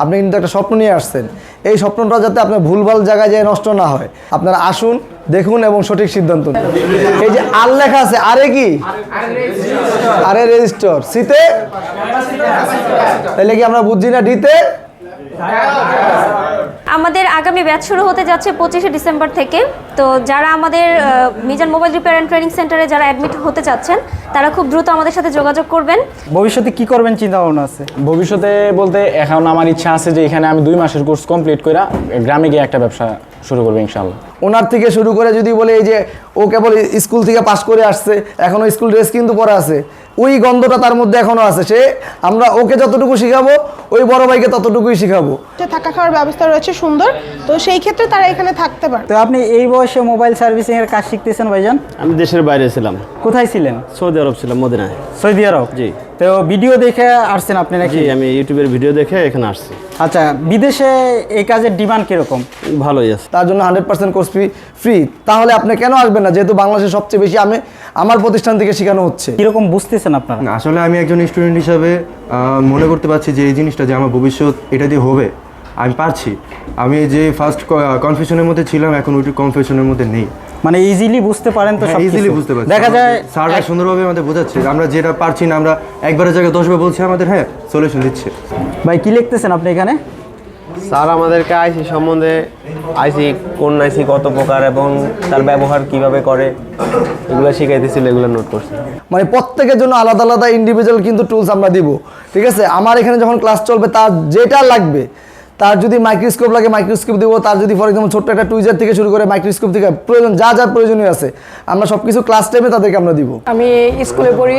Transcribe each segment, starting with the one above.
আপনি কিন্তু একটা স্বপ্ন নিয়ে আসছেন। এই স্বপ্নটা যাতে আপনার ভুলভাল জায়গায় যায় নষ্ট না হয়। আপনারা আসুন, দেখুন এবং সঠিক সিদ্ধান্ত নিন। এই যে আর লেখা আছে, আরে কি? আরে রেজিস্টার। সিতে? তাহলে কি আমরা বুঝছি না ডিতে? আমাদের আগামী ব্যাচ শুরু হতে যাচ্ছে পঁচিশে ডিসেম্বর থেকে। তো যারা আমাদের Mizan mobile repair and training সেন্টারে যারা অ্যাডমিট হতে চাচ্ছেন তারা খুব দ্রুত আমাদের সাথে যোগাযোগ করবেন। ভবিষ্যতে কি করবেন চিন্তা ভাবনা আছে? ভবিষ্যতে বলতে এখন আমার ইচ্ছা আছে যে এখানে আমি দুই মাসের কোর্স কমপ্লিট করে গ্রামে গিয়ে একটা ব্যবসা শুরু করব ইনশাল্লাহ ওনার থেকে শুরু করে যদি বলে এই যে ও কেবল স্কুল থেকে পাশ করে আসছে এখনও স্কুল ড্রেস কিন্তু পরে আছে। ওই গন্ধটা তার মধ্যে এখনও আছে। সে আমরা ওকে যতটুকু শিখাবো ওই বড় ভাইকে ততটুকুই শিখাবো। থাকা খাওয়ার ব্যবস্থা রয়েছে সুন্দর তো সেই ক্ষেত্রে তারা এখানে থাকতে পারে। তো আপনি এই বয়সে মোবাইল সার্ভিসিং এর কাজ শিখতেছেন ভাইজান? আমি দেশের বাইরে ছিলাম। কোথায় ছিলেন? সৌদি আরব ছিলাম মদিনায়। সৌদি আরব? জি। তো ভিডিও দেখে আসছেন আপনি নাকি? আমি ইউটিউবের ভিডিও দেখে এখানে আসছি। আচ্ছা বিদেশে এই কাজের ডিমান্ড কীরকম? ভালোই আছে। তার জন্য hundred percent course fee free তাহলে আপনি কেন আসবেন না যেহেতু বাংলাদেশে সবচেয়ে বেশি আমি আমার প্রতিষ্ঠান থেকে শেখানো হচ্ছে। কীরকম বুঝতেছেন আপনারা? আসলে আমি একজন স্টুডেন্ট হিসাবে মনে করতে পারছি যে এই জিনিসটা যে আমার ভবিষ্যৎ এটা দিয়ে হবে। আমি পারছি। আমি যে ফার্স্ট কনফিউশনের মধ্যে ছিলাম এখন ওইটু কনফিউশনের মধ্যে নেই। মানে ইজিলি বুঝতে পারেন তো ইজিলি হ্যাঁ, বুঝতে পারছি। দেখা যায় স্যাররা সুন্দরভাবে আমাদের বোঝাচ্ছে। আমরা যেটা পারছি না আমরা একবারের জায়গায় দশবার বলছি আমাদের হ্যাঁ সলিউশন দিচ্ছে। ভাই কি লিখতেছেন আপনি এখানে? স্যার আমাদেরকে আইসি সম্বন্ধে আইসি কোন আইসি কত প্রকার এবং তার ব্যবহার কীভাবে করে এগুলো শিখাইতেছিল এগুলো নোট করছি। মানে প্রত্যেকের জন্য আলাদা আলাদা ইন্ডিভিজুয়াল কিন্তু টুলস আমরা দিব। ঠিক আছে? আমার এখানে যখন ক্লাস চলবে তার যেটা লাগবে তার যদি মাইক্রোস্কোপ লাগে মাইক্রোস্কোপ দিব। তার যদি ফর এক্সাম্পল ছোট্ট একটা টুইজার থেকে শুরু করে মাইক্রোস্কোপ থেকে প্রয়োজন যা যা প্রয়োজনীয় আছে আমরা সব কিছু ক্লাস টাইমে তাদেরকে আমরা দিব। আমি স্কুলে পড়ি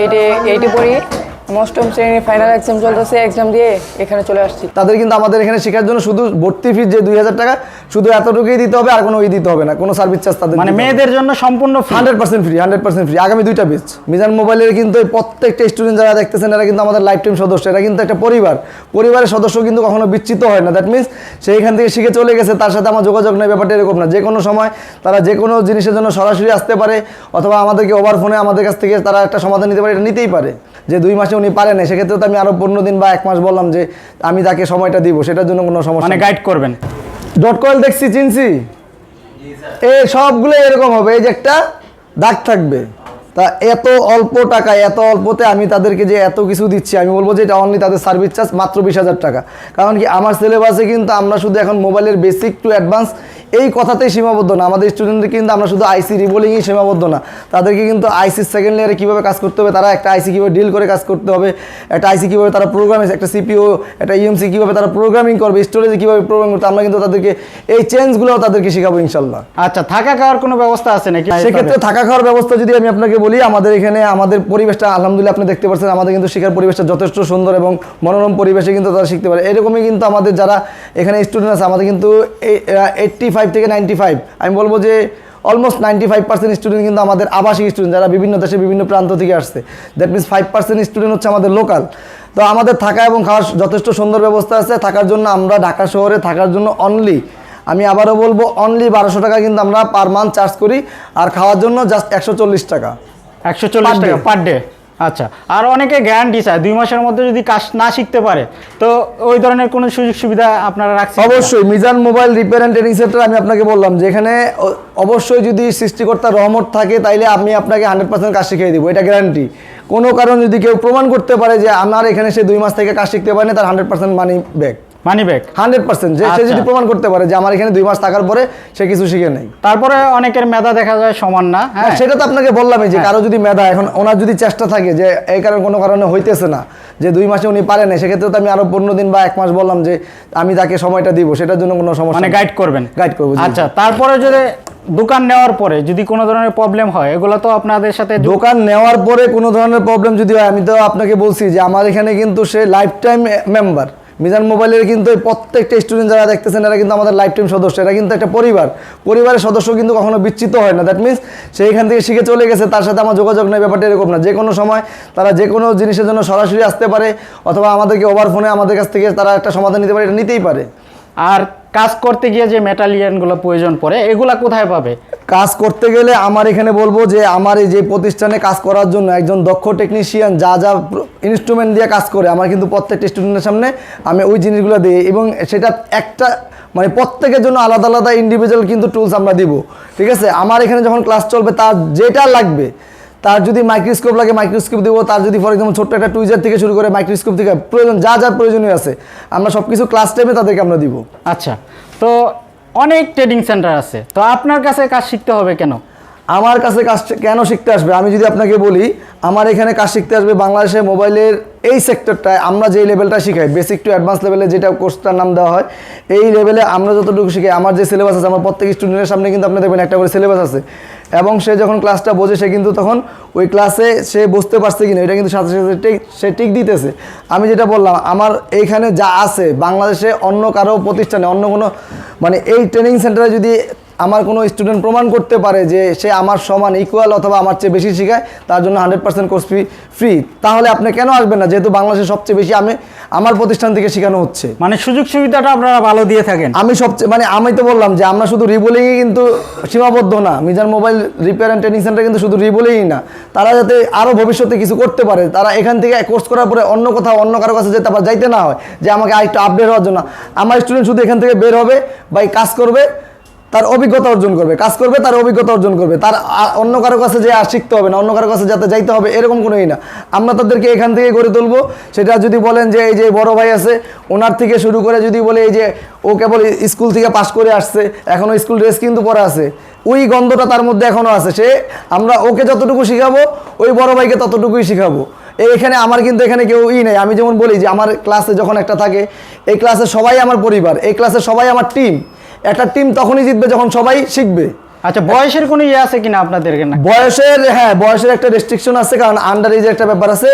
এইটে এইটে পড়ি। আমার অষ্টম শ্রেণির ফাইনাল এক্সাম চলতেছে এক্সাম দিয়ে এখানে চলে আসছি। তাদের কিন্তু আমাদের এখানে শেখার জন্য শুধু ভর্তি ফিস যে দুই হাজার টাকা শুধু এতটুকুই দিতে হবে আর কোনো ওই দিতে হবে না কোনো সার্ভিস চার্জ তাদের মানে মেয়েদের জন্য সম্পূর্ণ hundred percent free hundred percent free আগামী দুইটা বেচ মিজান মোবাইলের কিন্তু প্রত্যেকটা স্টুডেন্ট যারা দেখতেছেন এরা কিন্তু আমাদের লাইফ টাইম সদস্য। এরা কিন্তু একটা পরিবার। পরিবারের সদস্য কিন্তু কখনো বিচ্ছিত হয় না। দ্যাট মিনস সেইখান থেকে শিখে চলে গেছে তার সাথে আমার যোগাযোগ নেই ব্যাপারটা এরকম না। যে কোনো সময় তারা যে কোনো জিনিসের জন্য সরাসরি আসতে পারে অথবা আমাদেরকে ওভার ফোনে আমাদের কাছ থেকে তারা একটা সমাধান নিতে পারে এটা নিতেই পারে। যে দুই মাসে উনি পারেন না সেক্ষেত্রে তো আমি আরও পনেরো দিন বা এক মাস বললাম যে আমি তাকে সময়টা দিব সেটার জন্য কোনো সমস্যা মানে গাইড করবেন। ডট কয়েল দেখছি চিনছি? এ সবগুলো এরকম হবে এই যে একটা দাগ থাকবে। তা এত অল্প টাকা এত অল্পতে আমি তাদেরকে যে এত কিছু দিচ্ছি আমি বলব যে এটা অনলি তাদের সার্ভিস চার্জ মাত্র বিশ হাজার টাকা। কারণ কি আমার সিলেবাসে কিন্তু আমরা শুধু এখন মোবাইলের বেসিক টু অ্যাডভান্স এই কথাতেই সীমাবদ্ধ না। আমাদের স্টুডেন্টদের কিন্তু আমরা শুধু আইসি রিবোলিংই সীমাবদ্ধ না। তাদেরকে কিন্তু আইসি সেকেন্ড লেয়ারে কীভাবে কাজ করতে হবে তারা একটা আইসি কীভাবে ডিল করে কাজ করতে হবে একটা আইসি কীভাবে তারা প্রোগ্রামিং একটা সিপিও একটা ইএমসি কীভাবে তারা প্রোগ্রামিং করবে স্টোরেজে কীভাবে প্রোগ্রাম করতে আমরা কিন্তু তাদেরকে এই চেঞ্জগুলোও তাদেরকে শেখাবো ইনশাল্লাহ আচ্ছা থাকা খাওয়ার কোনো ব্যবস্থা আছে নাকি? সেক্ষেত্রে থাকা খাওয়ার ব্যবস্থা যদি আমি আপনাকে বলি আমাদের এখানে আমাদের পরিবেশটা আলহামদুলিল্লাহ আপনি দেখতে পাচ্ছেন আমাদের কিন্তু শেখার পরিবেশটা যথেষ্ট সুন্দর এবং মনোরম পরিবেশে কিন্তু তারা শিখতে পারে। এরকমই কিন্তু আমাদের যারা এখানে স্টুডেন্ট আছে আমাদের কিন্তু এইট্টি ফাইভ থেকে নাইনটি ফাইভ আমি বলব যে almost ninety five percent student কিন্তু আমাদের আবাসিক স্টুডেন্ট যারা বিভিন্ন দেশে বিভিন্ন প্রান্ত থেকে আসছে। That means five percent student হচ্ছে আমাদের লোকাল তো আমাদের থাকা এবং খাওয়ার যথেষ্ট সুন্দর ব্যবস্থা আছে। থাকার জন্য আমরা ঢাকা শহরে থাকার জন্য অনলি আমি আবারও বলব অনলি বারোশো টাকা কিন্তু আমরা পার মান্থ চার্জ করি। আর খাওয়ার জন্য জাস্ট একশো চল্লিশ টাকা। একশো চল্লিশ টাকা পার ডে আচ্ছা আর অনেকে গ্যারান্টি চায়, দুই মাসের মধ্যে যদি কাজ না শিখতে পারে, তো ওই ধরনের কোনো সুযোগ সুবিধা আপনারা রাখছেন অবশ্যই, Mizan mobile repair and training centre আমি আপনাকে বললাম যে এখানে অবশ্যই যদি সৃষ্টিকর্তার রহমত থাকে, তাইলে আমি আপনাকে হান্ড্রেড পার্সেন্ট কাজ শিখিয়ে দেবো, এটা গ্যারান্টি কোনো কারণ যদি কেউ প্রমাণ করতে পারে যে আমার এখানে সে দুই মাস থেকে কাজ শিখতে পারেনি, তার hundred percent money back money bag hundred percent. যে সে আচ্ছা। যদি প্রমাণ করতে পারে যে আমার এখানে দুই মাস থাকার পরে সে কিছু শিখে নেই। তারপরে অনেকের মেধা দেখা যায় সমান না হ্যাঁ? সেটা তো আপনাকে বললামই যে কারও যদি মেধা এখন ওনার যদি চেষ্টা থাকে যে এই কারণে কোনো কারণে হইতেছে না যে দুই মাসে উনি পারেন না সেক্ষেত্রে তো আমি আরও পনেরো দিন বা এক মাস বললাম যে আমি তাকে সময়টা দিব সেটার জন্য কোনো সমস্যা মানে গাইড করবেন? Guide করব। আচ্ছা তারপরে যদি দোকান নেওয়ার পরে যদি কোনো ধরনের প্রবলেম হয় এগুলো তো আপনাদের সাথে দোকান নেওয়ার পরে কোনো ধরনের প্রবলেম যদি হয় আমি তো আপনাকে বলছি যে আমার এখানে কিন্তু সে লাইফ টাইম মেম্বার মিজান মোবাইলের কিন্তু প্রত্যেকটা স্টুডেন্ট যারা দেখতেছেন, এরা কিন্তু আমাদের লাইফ টাইম সদস্য। এরা কিন্তু একটা পরিবার। পরিবারের সদস্য কিন্তু কখনো বিচ্ছিত হয় না। দ্যাট মিনস সেইখান থেকে শিখে চলে গেছে, তার সাথে আমার যোগাযোগ নেই, ব্যাপারটা এরকম না। যে কোনো সময় তারা যে কোনো জিনিসের জন্য সরাসরি আসতে পারে, অথবা আমাদেরকে ওভার ফোনে আমাদের কাছ থেকে তারা একটা সমাধান নিতে পারে, এটা নিতেই পারে। আর কাজ করতে গিয়ে যে মেটালিয়ানগুলো প্রয়োজন পড়ে, এগুলা কোথায় পাবে? কাজ করতে গেলে আমার এখানে বলব যে আমার এই যে প্রতিষ্ঠানে কাজ করার জন্য একজন দক্ষ টেকনিশিয়ান যা যা ইনস্ট্রুমেন্ট দিয়ে কাজ করে, আমার কিন্তু প্রত্যেকটা স্টুডেন্টের সামনে আমি ওই জিনিসগুলো দিই এবং সেটা একটা মানে প্রত্যেকের জন্য আলাদা আলাদা ইন্ডিভিজুয়াল কিন্তু টুলস আমরা দিব। ঠিক আছে? আমার এখানে যখন ক্লাস চলবে, তার যেটা লাগবে তার যদি মাইক্রোস্কোপ লাগে মাইক্রোস্কোপ দেবো। তার যদি ফর এক্সাম্পল ছোট্ট একটা টুইজার থেকে শুরু করে মাইক্রোস্কোপ থেকে, প্রয়োজন, যা যা প্রয়োজনীয় আছে, আমরা সব কিছু ক্লাস টাইমে তাদেরকে আমরা দিব। আচ্ছা তো অনেক ট্রেডিং সেন্টার আছে। তো আপনার কাছে কাজ শিখতে হবে কেন? আমার কাছে কাজ কেন শিখতে আসবে? আমি যদি আপনাকে বলি, আমার এখানে কাজ শিখতে আসবে বাংলাদেশে মোবাইলের এই সেক্টরটায় আমরা যে লেভেলটা শিখাই বেসিক টু অ্যাডভান্স লেভেলে যেটা কোর্সটার নাম দেওয়া হয়, এই লেভেলে আমরা যতটুকু শিখাই আমার যে সিলেবাস আছে, আমার প্রত্যেক স্টুডেন্টের সামনে কিন্তু আপনি দেখবেন একটা করে সিলেবাস আছে। এবং সে যখন ক্লাসটা বোঝে, সে কিন্তু তখন ওই ক্লাসে সে বুঝতে পারছে কিনা, এটা কিন্তু সাথে সাথে টিক, সে টিক দিতেছে। আমি যেটা বললাম, আমার এইখানে যা আছে, বাংলাদেশে অন্য কারও প্রতিষ্ঠানে, অন্য কোনো মানে এই ট্রেনিং সেন্টারে যদি আমার কোনো স্টুডেন্ট প্রমাণ করতে পারে যে সে আমার সমান ইকুয়াল অথবা আমার চেয়ে বেশি শেখায় তার জন্য hundred percent course fee free তাহলে আপনি কেন আসবেন না? যেহেতু বাংলাদেশে সবচেয়ে বেশি আমি আমার প্রতিষ্ঠান থেকে শেখানো হচ্ছে। মানে সুযোগ সুবিধাটা আপনারা ভালো দিয়ে থাকেন। আমি সবচেয়ে মানে আমি তো বললাম যে আমরা শুধু রিবোলিংয়ে কিন্তু সীমাবদ্ধ না। Mizan mobile repair and training centre কিন্তু শুধু রিবোলিংই না। তারা যাতে আরও ভবিষ্যতে কিছু করতে পারে তারা এখান থেকে কোর্স করার পরে অন্য কোথাও অন্য কারও কাছে যেতে আবার যাইতে না হয়। যে আমাকে আরেকটু আপডেট হওয়ার জন্য। আমার স্টুডেন্ট শুধু এখান থেকে বের হবে বা এই কাজ করবে তার অভিজ্ঞতা অর্জন করবে, কাজ করবে, তার অভিজ্ঞতা অর্জন করবে। তার অন্য কারও কাছে যে শিখতে হবে না, অন্য কারও কাছে যাতে যাইতে হবে, এরকম কোনোই না। আমরা তাদেরকে এখান থেকে গড়ে তুলবো। সেটা যদি বলেন যে, এই যে বড় ভাই আছে, ওনার থেকে শুরু করে যদি বলে এই যে, ও কেবল স্কুল থেকে পাশ করে আসছে, এখনও স্কুল ড্রেস কিন্তু পরে আছে, ওই গন্ধটা তার মধ্যে এখনও আছে। সে, আমরা ওকে যতটুকু শিখাবো, ওই বড় ভাইকে ততটুকুই শিখাবো। এখানে আমার কিন্তু এখানে কেউ ই নেই। আমি যেমন বলি যে, আমার ক্লাসে যখন একটা থাকে, এই ক্লাসে সবাই আমার পরিবার, এই ক্লাসে সবাই আমার টিম একটা টিম তখনই জিতবে যখন সবাই শিখবে। আচ্ছা বয়সের কোনো ইয়ে আছে কিনা আপনাদের না বয়সের হ্যাঁ বয়সের একটা রেস্ট্রিকশন আছে কারণ আন্ডার এজের একটা ব্যাপার আছে।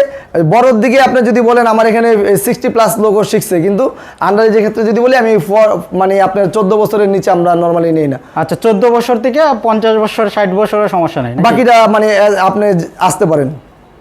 বড়োর দিকে আপনি যদি বলেন আমার এখানে সিক্সটি প্লাস লোক শিখছে কিন্তু আন্ডার এজের ক্ষেত্রে যদি বলি আমি মানে আপনার চোদ্দ বছরের নিচে আমরা নর্মালি নেই না। আচ্ছা চোদ্দ বছর থেকে পঞ্চাশ বছর ষাট বছরের সমস্যা নেই বাকিটা মানে আপনি আসতে পারেন।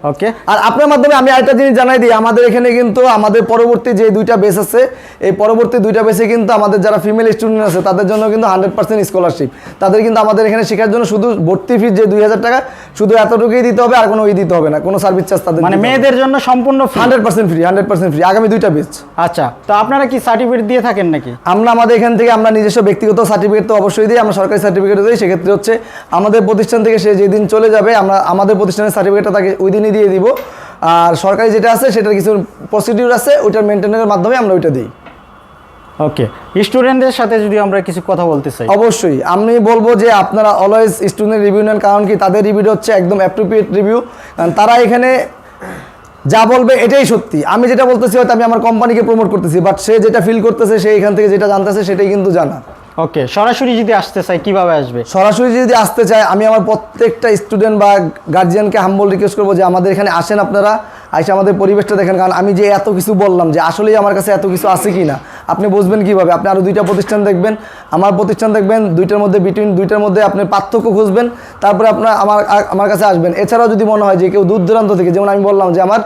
ওকে আর আপনার মাধ্যমে আমি আরেকটা জিনিস জানাই দিই আমাদের এখানে কিন্তু আমাদের পরবর্তী যে দুইটা বেস আছে এই পরবর্তী দুইটা বেসে কিন্তু আমাদের যারা ফিমেল স্টুডেন্ট আছে তাদের জন্য কিন্তু হান্ড্রেড পার্সেন্ট স্কলারশিপ তাদের কিন্তু আমাদের এখানে শেখার জন্য শুধু ভর্তি ফি যে দুই হাজার টাকা শুধু এতটুকুই দিতে হবে আর কোনো ই দিতে হবে না। কোনো সার্ভিস চার্জ তাদের মানে মেয়েদের জন্য সম্পূর্ণ hundred percent free hundred percent free আগামী দুইটা বেচ আচ্ছা তো আপনারা কি সার্টিফিকেট দিয়ে থাকেন নাকি? আমরা আমাদের এখান থেকে আমরা নিজস্ব ব্যক্তিগত সার্টিফিকেট তো অবশ্যই দিই আমরা সরকারি সার্টিফিকেট দিই সেক্ষেত্রে হচ্ছে আমাদের প্রতিষ্ঠান থেকে সে যেদিন চলে যাবে আমরা আমাদের প্রতিষ্ঠানের সার্টিফিকেটটা তাকে ওই দিনই দিয়ে দিব। আর সরকারি যেটা আছে সেটার কিছু প্রসিডিউর আছে ওইটার মেনটেনের মাধ্যমে আমরা ওইটা দিই। ওকে। স্টুডেন্টদের সাথে যদি আমরা কিছু কথা বলতে চাই। অবশ্যই। আমি বলব যে আপনারা অলওয়েজ স্টুডেন্ট রিভিউ নেন কারণ কি তাদের রিভিউটা হচ্ছে একদম অ্যাপ্রোপ্রিয়েট রিভিউ কারণ তারা এখানে যা বলবে এটাই সত্যি। আমি যেটা বলতেছি হয়তো আমি আমার কোম্পানিকে প্রমোট করতেছি বাট সে যেটা ফিল করতেছে সে এখান থেকে যেটা জানতেছে সেটাই কিন্তু জানা। ওকে সরাসরি যদি আসতে চাই কীভাবে আসবে? সরাসরি যদি আসতে চায় আমি আমার প্রত্যেকটা স্টুডেন্ট বা গার্জিয়ানকে হাম্বল রিকোয়েস্ট করব যে আমাদের এখানে আসেন আপনারা আইসে আমাদের পরিবেশটা দেখেন। কারণ আমি যে এত কিছু বললাম যে আসলেই আমার কাছে এত কিছু আছে কি না আপনি বুঝবেন কীভাবে? আপনি আরও দুইটা প্রতিষ্ঠান দেখবেন, আমার প্রতিষ্ঠান দেখবেন, দুইটার মধ্যে বিটুইন দুইটার মধ্যে আপনি পার্থক্য খুঁজবেন, তারপরে আপনার, আমার আমার কাছে আসবেন। এছাড়াও যদি মনে হয় যে কেউ দূর দূরান্ত থেকে, যেমন আমি বললাম যে আমার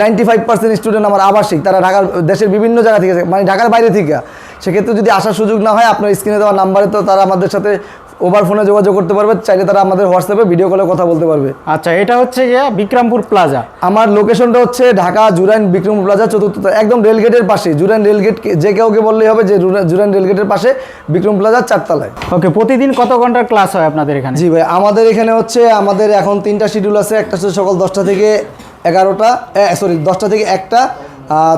নাইনটি ফাইভ পার্সেন্ট স্টুডেন্ট আমার আবাসিক, তারা ঢাকার, দেশের বিভিন্ন জায়গা থেকে মানে ঢাকার বাইরে থেকে, সেক্ষেত্রে যদি আসার সুযোগ না হয়, আপনার স্ক্রিনে দেওয়া নাম্বারে তো তারা আমাদের সাথে ওভার ফোনে যোগাযোগ করতে পারবে চাইলে তারা আমাদের হোয়াটসঅ্যাপে ভিডিও কলে কথা বলতে পারবে। আচ্ছা এটা হচ্ছে গিয়ে বিক্রমপুর প্লাজা আমার লোকেশনটা হচ্ছে ঢাকা জুরাইন বিক্রম প্লাজা চতুর্থ একদম রেলগেটের পাশে। জুরাইন রেলগেট যে কাউকে বললেই হবে যে জুরা- জুরাইন রেলগেটের পাশে বিক্রম প্লাজা চারতলায়। ওকে প্রতিদিন কত ঘণ্টার ক্লাস হয় আপনাদের এখানে? জি ভাই আমাদের এখানে হচ্ছে আমাদের এখন তিনটা শিডিউল আছে একটা হচ্ছে সকাল দশটা থেকে এগারোটা সরি দশটা থেকে একটা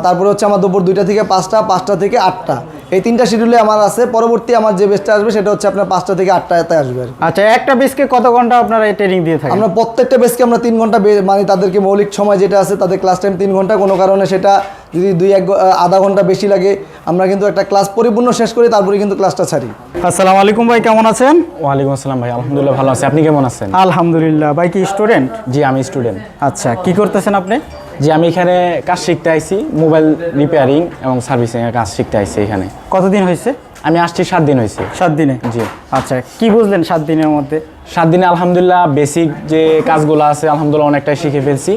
তারপরে হচ্ছে আমার দুপুর দুইটা থেকে পাঁচটা পাঁচটা থেকে আটটা। এই তিনটা শিডিউলে আমার আছে। পরবর্তী আমার যে বেস্টটা আসবে সেটা হচ্ছে আপনার পাঁচটা থেকে আটটাতে আসবে আচ্ছা একটা বেসকে কত ঘণ্টা আপনারা ট্রেনিং দিয়ে থাকেন? আমরা প্রত্যেকটা বেসকে আমরা তিন ঘণ্টা বে- মানে তাদেরকে মৌলিক সময় যেটা আছে তাদের ক্লাস টাইম তিন ঘণ্টা। কোনো কারণে সেটা যদি দুই এক আধা ঘণ্টা বেশি লাগে আমরা কিন্তু একটা ক্লাস পরিপূর্ণ শেষ করি তারপরে কিন্তু ক্লাসটা ছাড়ি। আসসালামু আলাইকুম ভাই কেমন আছেন? ওয়ালাইকুম আসসালাম ভাই আলহামদুলিল্লাহ ভালো আছি। আপনি কেমন আছেন? আলহামদুলিল্লাহ। ভাই কি স্টুডেন্ট জি আমি স্টুডেন্ট আচ্ছা কি করতেছেন আপনি? জি আমি এখানে কাজ শিখতে আইছি মোবাইল রিপেয়ারিং এবং সার্ভিসিং এর কাজ শিখতে আইছি এখানে। কতদিন হয়েছে আমি আসছি সাত দিন হয়েছে সাত দিনে? জি। আচ্ছা কি বুঝলেন সাত দিনের মধ্যে? সাত দিনে আলহামদুলিল্লাহ বেসিক যে কাজগুলো আছে আলহামদুলিল্লাহ অনেকটাই শিখে ফেলছি।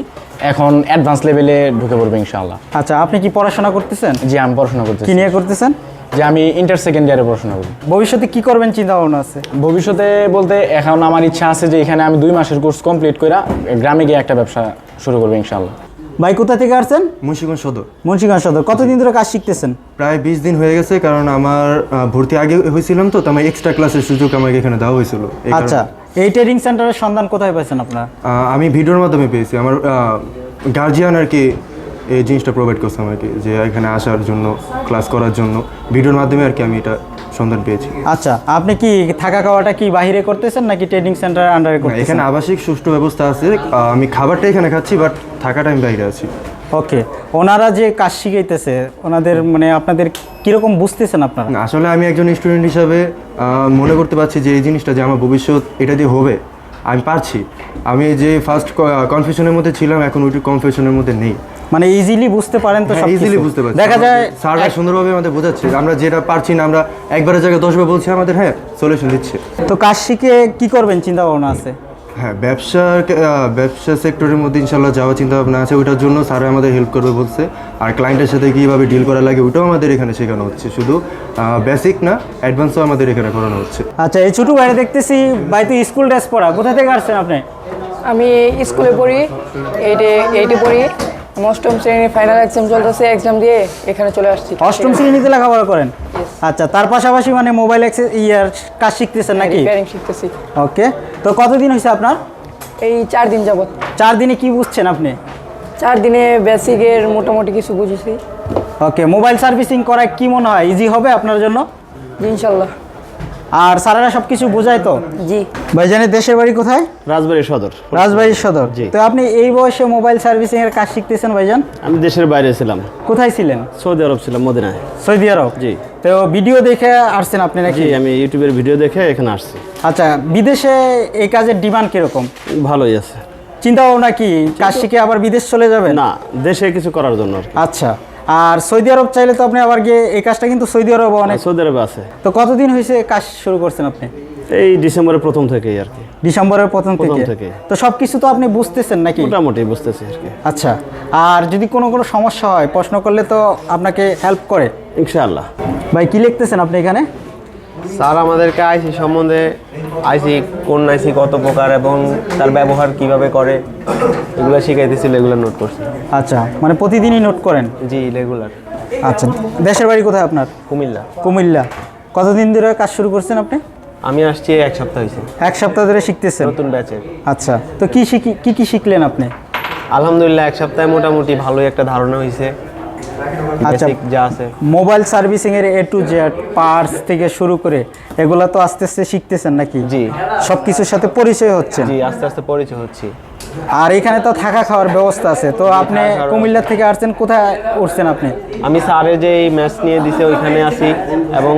এখন অ্যাডভান্স লেভেলে ঢুকে পড়বে ইনশাআল্লাহ। আচ্ছা আপনি কি পড়াশোনা করতেছেন? জি আমি পড়াশোনা করতেছি। কি নিয়ে করতেছেন? যে আমি ইন্টার সেকেন্ড ইয়ারে পড়াশোনা করি। ভবিষ্যতে কি করবেন চিন্তা ভাবনা আছে? ভবিষ্যতে বলতে এখন আমার ইচ্ছা আছে যে এখানে আমি দুই মাসের কোর্স কমপ্লিট করে গ্রামে গিয়ে একটা ব্যবসা শুরু করব ইনশাল্লাহ ভাই কোথা থেকে আসছেন? মুন্সিগঞ্জ সদর। মুন্সিগঞ্জ সদর। কতদিন ধরে কাজ শিখতেছেন? প্রায় বিশ দিন হয়ে গেছে কারণ আমার ভর্তি আগে হয়েছিলাম তো আমার এক্সট্রা ক্লাসের সুযোগ আমাকে এখানে দেওয়া হয়েছিল। আচ্ছা এই ট্রেনিং সেন্টারের সন্ধান কোথায় পাইছেন আপনারা? আমি ভিডিওর মাধ্যমে পেয়েছি। আমার গার্জিয়ান আর কি এই জিনিসটা প্রোভাইড করছে আমাকে যে এখানে আসার জন্য ক্লাস করার জন্য। ভিডিওর মাধ্যমে আর কি আমি এটা সন্ধান পেয়েছি। আচ্ছা আপনি কি থাকা খাওয়াটা কি বাহিরে করতেছেন নাকি ট্রেনিং সেন্টার আন্ডারে করতেছেন এখানে আবাসিক সুষ্ঠু ব্যবস্থা আছে। আমি খাবারটা এখানে খাচ্ছি বাট থাকাটা আমি বাইরে আছি। ওকে ওনারা যে কাজ শিখাইতেছে ওনাদের মানে আপনাদের কীরকম বুঝতেছেন আপনারা? আসলে আমি একজন স্টুডেন্ট হিসাবে মনে করতে পারছি যে এই জিনিসটা যে আমার ভবিষ্যৎ এটা দিয়ে হবে। আমি পারছি। আমি যে ফার্স্ট কনফিউশনের মধ্যে ছিলাম এখন ওইটুকু কনফিউশনের মধ্যে নেই। মানে ইজিলি বুঝতে পারেন তো ইজিলি বুঝতে পারছি। দেখা যায় স্যাররা সুন্দরভাবে আমাদের বোঝাচ্ছে। আমরা যেটা পারছি না আমরা একবারের জায়গায় দশবার বলছি আমাদের হ্যাঁ সলিউশন দিচ্ছে। তো কাশিকে কি করবেন? চিন্তা ভাবনা আছে। হ্যাঁ ব্যবসার ব্যবসা সেক্টরের মধ্যে ইনশাল্লাহ যাওয়ার চিন্তা ভাবনা আছে। ওইটার জন্য স্যার আমাদের হেল্প করবে বলছে। আর ক্লায়েন্টের সাথে কীভাবে ডিল করা লাগে ওইটাও আমাদের এখানে শেখানো হচ্ছে। শুধু বেসিক না অ্যাডভান্সও আমাদের এখানে করানো হচ্ছে। আচ্ছা এই ছোটো বাইরে দেখতেছি বাড়িতে স্কুল ড্রেস পড়া কোথা থেকে আসছেন আপনি? আমি স্কুলে পড়ি এইটে এইটে পড়ি। অষ্টম শ্রেণির ফাইনাল এক্সাম চলতেছে এক্সাম দিয়ে এখানে চলে আসছি। অষ্টম শ্রেণীতে লেখাপড়া করেন? আচ্ছা তার পাশাপাশি মানে মোবাইল অ্যাক্সেস ইয়ার কাজ শিখতেছেন নাকি? রিপেয়ারিং শিখতেছি। ওকে তো কতদিন হয়েছে আপনার? এই চার দিন যাবত চার দিনে কি বুঝছেন আপনি? চার দিনে বেসিকের মোটামুটি কিছু বুঝেছি। ওকে মোবাইল সার্ভিসিং করা কি মনে হয় ইজি হবে আপনার জন্য? ইনশাল্লাহ। আর স্যারেরা সব কিছু বোঝায় তো? জি। ভাইজানের দেশের বাড়ি কোথায়? রাজবাড়ি সদর। রাজবাড়ির সদর। জি। তো আপনি এই বয়সে মোবাইল সার্ভিসিং এর কাজ শিখতেছেন ভাইজান? আমি দেশের বাইরে ছিলাম। কোথায় ছিলেন? সৌদি আরব ছিলাম মদিনায়। সৌদি আরব? জি। তো ভিডিও দেখে আসছেন আপনি নাকি? আমি ইউটিউবের ভিডিও দেখে এখানে আসছি। আচ্ছা বিদেশে এই কাজের ডিমান্ড কীরকম? ভালোই আছে। চিন্তা ভাবনা কি? কাজ শিখে আবার বিদেশ চলে যাবে না দেশে কিছু করার জন্য আচ্ছা। আর সৌদি আরব চাইলে তো আপনি আবার গিয়ে এই কাজটা কিন্তু সৌদি আরব অনেক সৌদি আরবে আছে। তো কতদিন হয়েছে কাজ শুরু করছেন আপনি? এই ডিসেম্বরের প্রথম থেকেই আর কি। ডিসেম্বরের প্রথম থেকে? থেকে। তো সব কিছু তো আপনি বুঝতেছেন নাকি? মোটামুটি বুঝতেছি আর কি। আচ্ছা আর যদি কোনো কোনো সমস্যা হয় প্রশ্ন করলে তো আপনাকে হেল্প করে। ইনশাআল্লাহ। ভাই কি লিখতেছেন আপনি এখানে? স্যার আমাদেরকে আইসি সম্বন্ধে আইসি কোন আইসি কত প্রকার এবং তার ব্যবহার কীভাবে করে এগুলো শিখাইতেছিল এগুলো নোট করছি। আচ্ছা মানে প্রতিদিনই নোট করেন? জি রেগুলার আচ্ছা দেশের বাড়ি কোথায় আপনার? কুমিল্লা। কুমিল্লা। কতদিন ধরে কাজ শুরু করছেন আপনি? আমি আসছি এক সপ্তাহ হয়েছে এক সপ্তাহ ধরে শিখতেছেন? নতুন ব্যাচে আচ্ছা তো কি শিখি কি কি শিখলেন আপনি? আলহামদুলিল্লাহ এক সপ্তাহে মোটামুটি ভালোই একটা ধারণা হয়েছে আচ্ছা। যা আছে। মোবাইল সার্ভিসিং এর এ টু জেড পার্টস থেকে শুরু করে এগুলা তো আস্তে আস্তে শিখতেছেন নাকি? জি। সবকিছুর সাথে পরিচয় হচ্ছে জি আস্তে আস্তে পরিচয় হচ্ছি। আর এখানে তো থাকা খাওয়ার ব্যবস্থা আছে। তো আপনি কুমিল্লা থেকে আসছেন কোথায় উঠছেন আপনি? আমি স্যারের যে এই ম্যাচ নিয়ে দিছে ওইখানে আছি এবং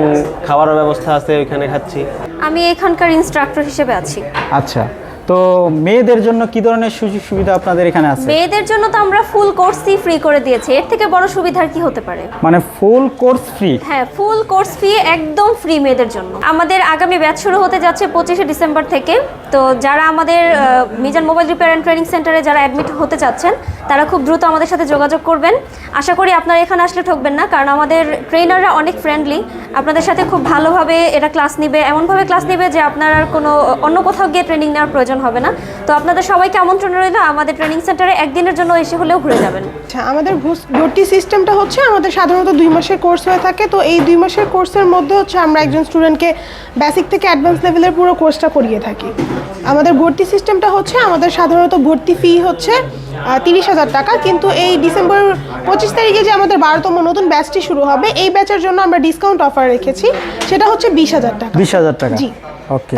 খাওয়ার ব্যবস্থা আছে ওইখানে খাচ্ছি। আমি এখানকার ইনস্ট্রাক্টর হিসেবে আছি। আচ্ছা। তো মেয়েদের জন্য কি ধরনের সুযোগ সুবিধা আপনাদের এখানে আছে? মেয়েদের জন্য তো আমরা ফুল কোর্সই ফ্রি করে দিয়েছি। এর থেকে বড় সুবিধার কি হতে পারে? মানে ফুল কোর্স ফ্রি হ্যাঁ ফুল কোর্স ফি একদম ফ্রি মেয়েদের জন্য। আমাদের আগামী ব্যাচ শুরু হতে যাচ্ছে পঁচিশে ডিসেম্বর থেকে। তো যারা আমাদের Mizan mobile repair and training সেন্টারে যারা অ্যাডমিট হতে চাচ্ছেন তারা খুব দ্রুত আমাদের সাথে যোগাযোগ করবেন। আশা করি আপনারা এখানে আসলে ঠকবেন না কারণ আমাদের ট্রেনাররা অনেক ফ্রেন্ডলি আপনাদের সাথে খুব ভালোভাবে এটা ক্লাস নিবে এমনভাবে ক্লাস নিবে যে আপনার আর কোনো অন্য কোথাও গিয়ে ট্রেনিং নেওয়ার প্রয়োজন হবে না। তো আপনাদের সবাইকে আমন্ত্রণ রইল আমাদের ট্রেনিং সেন্টারে একদিনের জন্য এসে হলেও ঘুরে যাবেন। আচ্ছা আমাদের ভর্তি সিস্টেমটা হচ্ছে আমাদের সাধারণত দুই মাসের কোর্স হয়ে থাকে। তো এই দুই মাসের কোর্সের মধ্যে হচ্ছে আমরা একজন স্টুডেন্টকে বেসিক থেকে অ্যাডভান্স লেভেলের পুরো কোর্সটা করিয়ে থাকি। আমাদের ভর্তি সিস্টেমটা হচ্ছে আমাদের সাধারণত ভর্তি ফি হচ্ছে তিরিশ হাজার টাকা। কিন্তু এই ডিসেম্বর পঁচিশ তারিখে যে আমাদের বারোতম নতুন ব্যাচটি শুরু হবে এই ব্যাচের জন্য আমরা ডিসকাউন্ট অফার রেখেছি। সেটা হচ্ছে বিশ হাজার টাকা। বিশ হাজার টাকা। জি।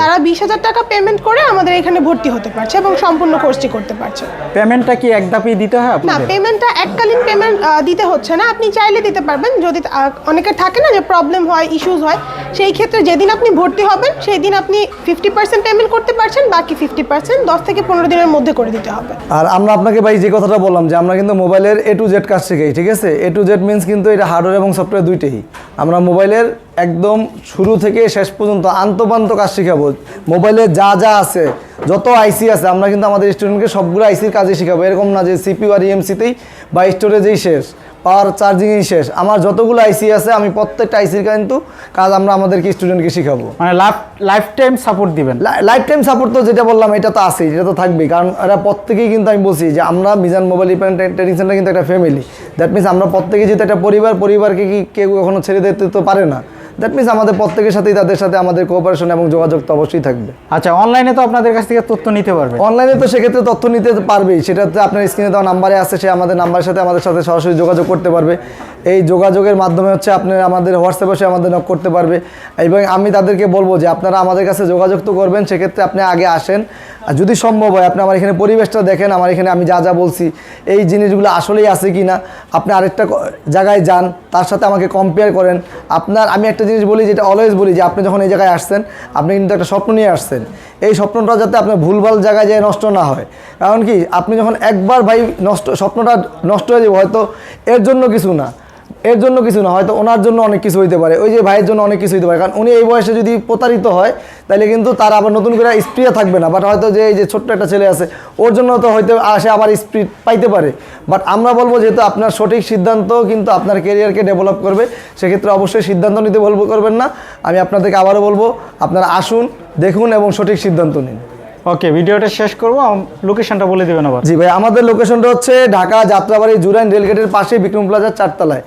তারা বিশ হাজার টাকা পেমেন্ট করে আমাদের এখানে ভর্তি হতে পারছে এবং সম্পূর্ণ কোর্সটি করতে পারছে। পেমেন্টটা কি এক ধাপেই দিতে হয় না পেমেন্টটা এককালীন পেমেন্ট দিতে হচ্ছে না। আপনি চাইলে দিতে পারবেন। যদি আহ, অনেকের থাকে না যে প্রবলেম হয় ইস্যুজ হয় সেই ক্ষেত্রে যেদিন আপনি ভর্তি হবেন সেই দিন আপনি ফিফটি পার্সেন্ট পেমেন্ট করতে পারছেন বাকি ফিফটি পার্সেন্ট দশ থেকে পনেরো দিনের মধ্যে করে দিতে হবে। আর আমরা আপনাকে ভাই যে কথাটা বললাম যে আমরা কিন্তু মোবাইলের এ টু জেড কাজ শেখাই ঠিক আছে? এ টু জেড মিনস কিন্তু এটা হার্ডওয়্যার এবং সফটওয়্যার দুইটাই। আমরা মোবাইলের একদম শুরু থেকে শেষ পর্যন্ত আন্তপান্ত কাজ শেখাবো। মোবাইলে যা যা আছে যত আইসি আছে আমরা কিন্তু আমাদের স্টুডেন্টকে সবগুলো আইসির কাজে শেখাবো। এরকম না যে সিপিউ আর ইএমসিতেই বা স্টোরেজেই শেষ পাওয়ার চার্জিংই শেষ। আমার যতগুলো আইসি আছে আমি প্রত্যেকটা আইসির কিন্তু কাজ আমরা আমাদেরকে স্টুডেন্টকে শিখাবো। মানে লাইফ লাইফ টাইম সাপোর্ট দিবেন। লাইফ টাইম সাপোর্ট তো যেটা বললাম এটা তো আছেই এটা তো থাকবেই। কারণ এরা প্রত্যেকেই কিন্তু আমি বলছি যে আমরা Mizan mobile repair training centre কিন্তু একটা ফ্যামিলি দ্যাট মিনস আমরা প্রত্যেকে যেহেতু একটা পরিবার পরিবারকে কি কেউ কখনো ছেড়ে দিতে তো পারে না। দ্যাট মিনস আমাদের প্রত্যেকের সাথেই তাদের সাথে আমাদের কোঅপারেশন এবং যোগাযোগ তো অবশ্যই থাকবে। আচ্ছা অনলাইনে তো আপনাদের কাছ থেকে তথ্য নিতে পারবে। অনলাইনে তো সেক্ষেত্রে তথ্য নিতে পারবেই সেটাতে আপনার স্ক্রিনে দেওয়া নাম্বারে আছে সে আমাদের নাম্বারের সাথে আমাদের সাথে সরাসরি যোগাযোগ করতে পারবে। এই যোগাযোগের মাধ্যমে হচ্ছে আপনি আমাদের হোয়াটসঅ্যাপে সে আমাদের নক করতে পারবে। এবং আমি তাদেরকে বলব যে আপনারা আমাদের কাছে যোগাযোগ তো করবেন, সেক্ষেত্রে আপনি আগে আসেন। আর যদি সম্ভব হয়, আপনি আমার এখানে পরিবেশটা দেখেন, আমার এখানে আমি যা যা বলছি, এই জিনিসগুলো আসলেই আছে কি না আপনি আরেকটা জায়গায় যান, তার সাথে আমাকে কম্পেয়ার করেন। আপনার, আমি একটা জিনিস বলি, যেটা অলওয়েজ বলি, যে আপনি যখন এই জায়গায় আসছেন, আপনি কিন্তু একটা স্বপ্ন নিয়ে আসছেন। এই স্বপ্নটা যাতে আপনার ভুলভাল জায়গায় যায় নষ্ট না হয়। কারণ কি? আপনি যখন একবার ভাই নষ্ট, স্বপ্নটা নষ্ট হয়ে যাবে, হয়তো এর জন্য কিছু না। এর জন্য কিছু না হয়তো ওনার জন্য অনেক কিছু হইতে পারে। ওই যে ভাইয়ের জন্য অনেক কিছু হইতে পারে কারণ উনি এই বয়সে যদি প্রতারিত হয় তাহলে কিন্তু তার আবার নতুন করে স্প্রিয়া থাকবে না। বাট হয়তো যে এই যে ছোট্ট একটা ছেলে আছে ওর জন্য তো হয়তো সে আবার স্প্রিট পাইতে পারে। বাট আমরা বলব যেহেতু আপনার সঠিক সিদ্ধান্ত কিন্তু আপনার কেরিয়ারকে ডেভেলপ করবে সেক্ষেত্রে অবশ্যই সিদ্ধান্ত নিতে বলব করবেন না। আমি আপনাদেরকে আবারও বলব আপনারা আসুন দেখুন এবং সঠিক সিদ্ধান্ত নিন। ওকে ভিডিওটা শেষ করব লোকেশনটা বলে দেবেন আবার। জি ভাই আমাদের লোকেশনটা হচ্ছে ঢাকা যাত্রাবাড়ি জুরাইন রেলগেটের পাশে বিক্রম প্লাজার চারতলায়।